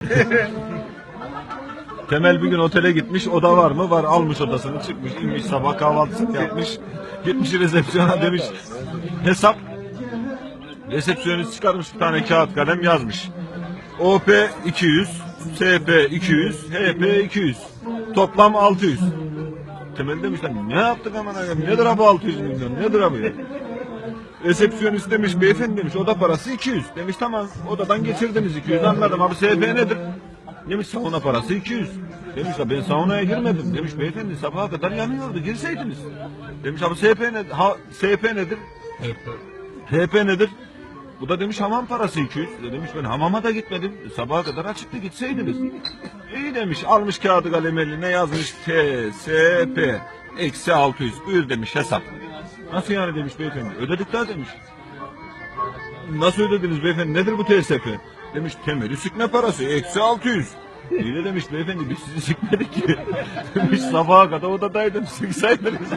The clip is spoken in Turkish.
Temel bir gün otele gitmiş. Oda var mı? Var. Almış odasını çıkmış. inmiş sabah kahvaltısını yapmış. Gitmiş resepsiyona demiş. Hesap. Resepsiyonist çıkarmış bir tane kağıt kalem yazmış. OP 200, SP 200, HP 200. Toplam 600. Temel demiş lan ne yaptık aman ağabeyim? Nedir bu 600 milyon? Nedir bu ya? Resepsiyonist demiş beyefendi demiş oda parası 200. Demiş tamam odadan geçirdiniz 200 anladım abi SP nedir? Demiş sauna parası 200. Demiş ya ben saunaya girmedim. Demiş beyefendi sabaha kadar yanıyordu girseydiniz. Demiş abi SP nedir? Ha, SP nedir? HP nedir? Bu da demiş hamam parası 200. E Demiş ben hamama da gitmedim. Sabaha kadar açıktı gitseydiniz. İyi demiş almış kağıdı kalem eline yazmış TSP eksi 600. Buyur demiş hesap. Nasıl yani demiş beyefendi. Ödedik daha demiş. Nasıl ödediniz beyefendi? Nedir bu TSP? Demiş temeli sıkma parası eksi 600. İyi de demiş beyefendi biz sizi sıkmadık ki. demiş sabaha kadar odadaydım sıksaydınız.